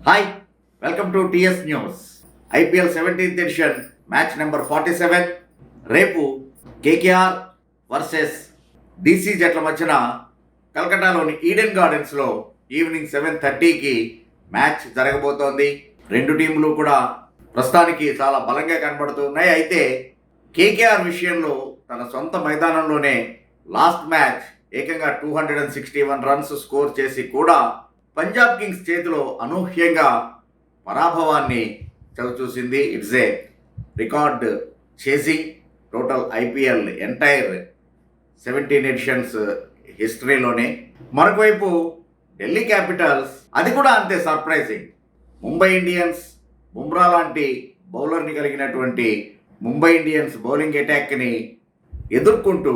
Hi welcome to TS news IPL seventeenth edition match number forty seven రేపు KKR versus DC జట్ల మధ్యన కలకటాలోని Eden గార్డెన్స్లో evening seven థర్టీకి మ్యాచ్ జరగబోతోంది. రెండు టీంలు కూడా ప్రస్తుతానికి చాలా బలంగా కనబడుతున్నాయి అయితే కేకేఆర్ విషయంలో తన సొంత మైదానంలోనే లాస్ట్ మ్యాచ్ ఏకంగా two hundred and sixty one runs score చేసి కూడా పంజాబ్ కింగ్స్ చేతిలో అనూహ్యంగా పరాభవాన్ని చవిచూసింది. It's a record chasing total IPL entire seventeen editions హిస్టరీలోనే మరొకవైపు ఢిల్లీ క్యాపిటల్స్ అది కూడా అంతే సర్ప్రైజింగ్ ముంబై ఇండియన్స్ బుమ్రా లాంటి బౌలర్ని కలిగినటువంటి ముంబై ఇండియన్స్ బౌలింగ్ అటాక్ని ఎదుర్కొంటూ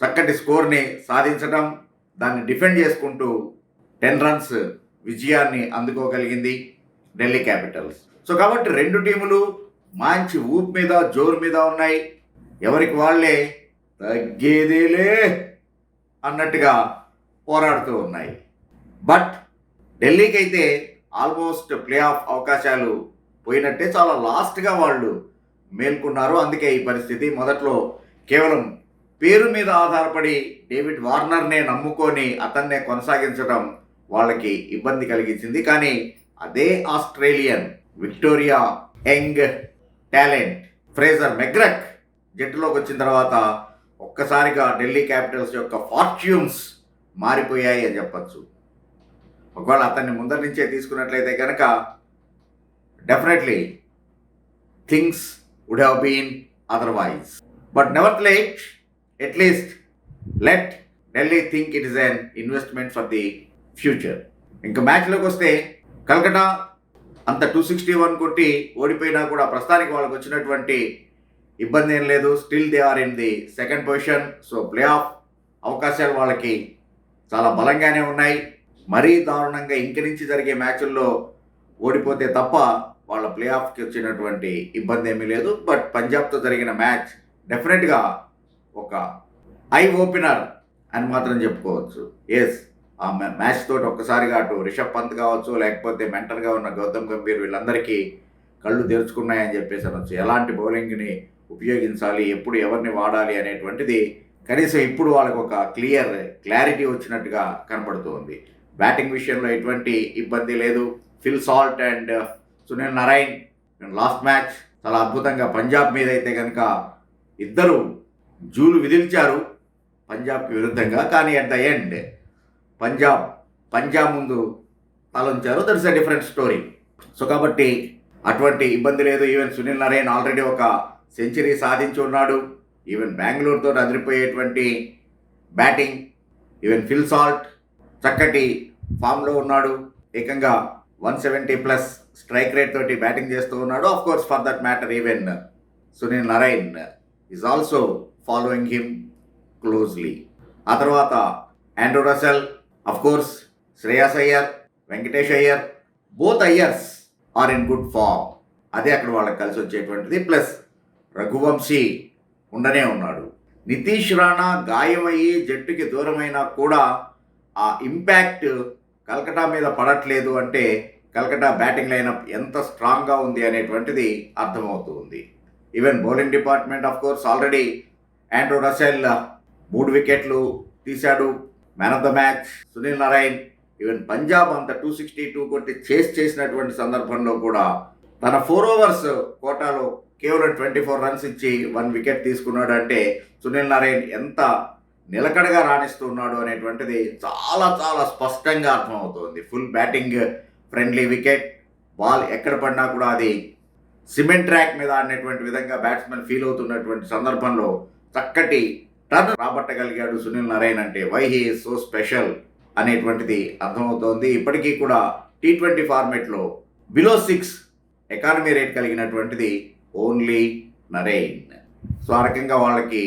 చక్కటి స్కోర్ని సాధించడం దాన్ని డిఫెండ్ చేసుకుంటూ టెన్ రన్స్ విజయాన్ని అందుకోగలిగింది ఢిల్లీ క్యాపిటల్స్. సో కాబట్టి రెండు టీములు మంచి ఊపు మీద జోరు మీద ఉన్నాయి. ఎవరికి వాళ్ళే? తగ్గేదేలే అన్నట్టుగా పోరాడుతూ ఉన్నాయి. బట్ ఢిల్లీకి అయితే ఆల్మోస్ట్ ప్లే ఆఫ్ అవకాశాలు పోయినట్టే చాలా లాస్ట్గా వాళ్ళు మేల్కొన్నారు. అందుకే ఈ పరిస్థితి మొదట్లో కేవలం పేరు మీద ఆధారపడి డేవిడ్ వార్నర్నే నమ్ముకొని అతన్నే కొనసాగించడం వాళ్ళకి ఇబ్బంది కలిగించింది. కానీ అదే Australian Victoria young talent Fraser McGurk జట్టులోకి వచ్చిన తర్వాత ఒక్కసారిగా ఢిల్లీ క్యాపిటల్స్ యొక్క ఫార్చ్యూన్స్ మారిపోయాయి అని చెప్పచ్చు. ఒకవేళ అతన్ని ముందర నుంచే తీసుకున్నట్లయితే కనుక definitely things would have been otherwise but never late at least let Delhi think it is an investment for the future. ఇంకా మ్యాచ్లోకి వస్తే కలకటా అంత టూ సిక్స్టీ వన్ కొట్టి ఓడిపోయినా కూడా ప్రస్తుతానికి వాళ్ళకి వచ్చినటువంటి ఇబ్బంది ఏం లేదు. Still they are in the second position so play off అవకాశాలు వాళ్ళకి చాలా బలంగానే ఉన్నాయి. మరీ దారుణంగా ఇంక నుంచి జరిగే మ్యాచ్ల్లో ఓడిపోతే తప్ప వాళ్ళ ప్లే ఆఫ్కి వచ్చినటువంటి ఇబ్బంది ఏమీ లేదు. బట్ పంజాబ్తో జరిగిన మ్యాచ్ డెఫినెట్గా ఒక ఐ ఓపెనర్ అని మాత్రం చెప్పుకోవచ్చు. ఎస్ ఆ మ్యాచ్ తోటి ఒక్కసారిగా అటు రిషబ్ పంత్ కావచ్చు లేకపోతే మెంటల్గా ఉన్న గౌతమ్ గంభీర్ వీళ్ళందరికీ కళ్ళు తెరుచుకున్నాయని చెప్పేసి అనొచ్చు. ఎలాంటి బౌలింగ్ని ఉపయోగించాలి ఎప్పుడు ఎవరిని వాడాలి అనేటువంటిది కనీసం ఇప్పుడు వాళ్ళకు ఒక క్లియర్ క్లారిటీ వచ్చినట్టుగా కనబడుతోంది. బ్యాటింగ్ విషయంలో ఎటువంటి ఇబ్బంది లేదు. Phil Salt and Sunil Narayan last match. చాలా అద్భుతంగా పంజాబ్ మీద అయితే కనుక ఇద్దరు జూలు విధిల్చారు పంజాబ్కి విరుద్ధంగా కానీ at the end Punjab Punjab ముందు తలంచారు that's a different story so కాబట్టి అటువంటి ఇబ్బంది లేదు. ఈవెన్ సునీల్ నరేన్ ఆల్రెడీ ఒక సెంచరీ సాధించి ఉన్నాడు. ఈవెన్ బెంగళూరుతో అదిరిపోయేటువంటి బ్యాటింగ్ ఈవెన్ ఫిల్ సాల్ట్ చక్కటి ఫామ్లో ఉన్నాడు. ఏకంగా one seventy plus strike rate తోటి బ్యాటింగ్ చేస్తూ ఉన్నాడు. Of course for that matter even Sunil Narine is also following him closely ఆ తర్వాత Andrew Russell course Shreyas Iyer Venkatesh Iyer both Iyers are in good form అదే అక్కడ వాళ్ళకి కలిసి వచ్చేటువంటిది. Plus Raghuvanshi ఉండనే ఉన్నాడు. నితీష్ రాణా గాయమయ్యి జట్టుకి దూరమైనా కూడా ఆ ఇంపాక్ట్ కలకటా మీద పడట్లేదు అంటే కలకటా బ్యాటింగ్ లైనప్ ఎంత స్ట్రాంగ్గా ఉంది అనేటువంటిది అర్థమవుతుంది. Even bowling department of course already Andrew Russell మూడు వికెట్లు తీశాడు. Man of the match Sunil Narayan even Punjab అంత టూ సిక్స్టీ టూ కొట్టి చేస్ చేసినటువంటి సందర్భంలో కూడా తన ఫోర్ ఓవర్స్ కోటాలో కేవలం ట్వంటీ ఫోర్ రన్స్ ఇచ్చి వన్ వికెట్ తీసుకున్నాడు అంటే సునీల్ నారాయణ్ ఎంత నిలకడగా రాణిస్తున్నాడు అనేటువంటిది చాలా చాలా స్పష్టంగా అర్థమవుతుంది. Full batting friendly wicket ball ఎక్కడ పడినా కూడా అది సిమెంట్ ట్రాక్ మీద ఆడినటువంటి విధంగా బ్యాట్స్మెన్ ఫీల్ అవుతున్నటువంటి సందర్భంలో చక్కటి టర్న్ రాబట్టగలిగాడు సునీల్ నారాయణ్ అంటే వై హీ సో స్పెషల్ అనేటువంటిది అర్థమవుతోంది. ఇప్పటికీ కూడా టీ ట్వంటీ ఫార్మేట్లో బిలో సిక్స్ ఎకానమీ రేట్ కలిగినటువంటిది ఓన్లీ నరేన్. సో ఆ రకంగా వాళ్ళకి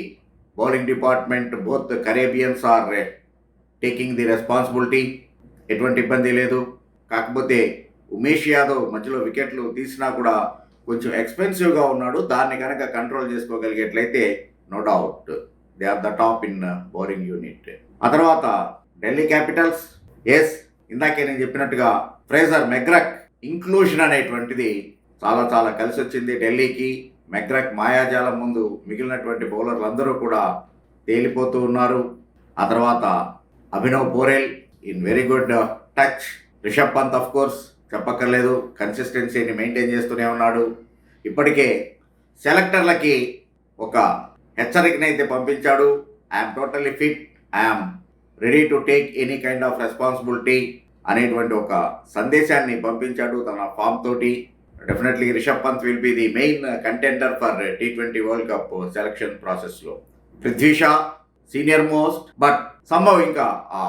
bowling department both Caribbeans are taking the responsibility. ఎటువంటి ఇబ్బంది లేదు. కాకపోతే ఉమేష్ యాదవ్ మధ్యలో వికెట్లు తీసినా కూడా కొంచెం ఎక్స్పెన్సివ్గా ఉన్నాడు. దాన్ని కనుక control చేసుకోగలిగేట్లయితే no doubt. They are the top in bowling unit ఆ తర్వాత ఢిల్లీ క్యాపిటల్స్ ఎస్ ఇందాకే నేను చెప్పినట్టుగా ఫ్రేజర్ మెగ్రక్ ఇంక్లూషన్ అనేటువంటిది చాలా చాలా కలిసి వచ్చింది ఢిల్లీకి మెగ్రక్ మాయాజాలం ముందు మిగిలినటువంటి బౌలర్లు అందరూ కూడా తేలిపోతూ ఉన్నారు. ఆ తర్వాత Abhinav Porel in very good touch Rishabh Pant of course చెప్పక్కర్లేదు. కన్సిస్టెన్సీని మెయింటైన్ చేస్తూనే ఉన్నాడు. ఇప్పటికే సెలెక్టర్లకి ఒక హెచ్చరికనైతే పంపించాడు. I'm totally fit I'm ready to take any kind of responsibility అనేటువంటి ఒక సందేశాన్ని పంపించాడు తన ఫామ్ తోటి. Definitely Rishabh Pant will be the main contender for T twenty world cup selection ప్రాసెస్లో Prithvi Shaw senior most but సంభవ్ ఇంకా ఆ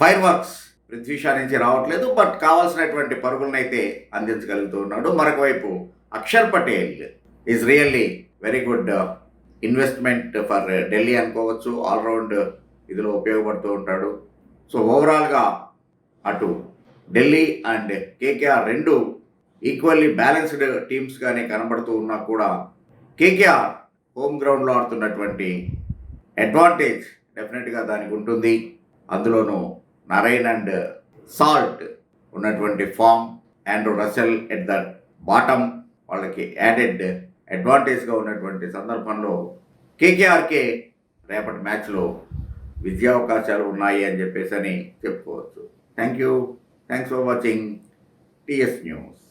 fire works Prithvi Shah నుంచి రావట్లేదు బట్ కావాల్సినటువంటి పరుగులను అయితే అందించగలుగుతూ ఉన్నాడు. మరొక వైపు Axar Patel is really very good investment for Delhi అనుకోవచ్చు ఆల్రౌండ్ ఇదిలో ఉపయోగపడుతూ ఉంటాడు. సో ఓవరాల్గా అటు ఢిల్లీ అండ్ కేకేఆర్ రెండు ఈక్వల్లీ బ్యాలెన్స్డ్ టీమ్స్గానే కనబడుతూ ఉన్నా కూడా కేకేఆర్ హోమ్ గ్రౌండ్లో ఆడుతున్నటువంటి అడ్వాంటేజ్ డెఫినెట్గా దానికి ఉంటుంది. అందులోనూ నరైన్ అండ్ సాల్ట్ ఉన్నటువంటి form and Russell at the bottom వాళ్ళకి యాడెడ్ అడ్వాంటేజ్గా ఉన్నటువంటి సందర్భంలో కేకేఆర్కే రేపటి మ్యాచ్లో విద్యావకాశాలు ఉన్నాయి అని చెప్పేసి అని చెప్పుకోవచ్చు. Thank you thanks for watching. TS news.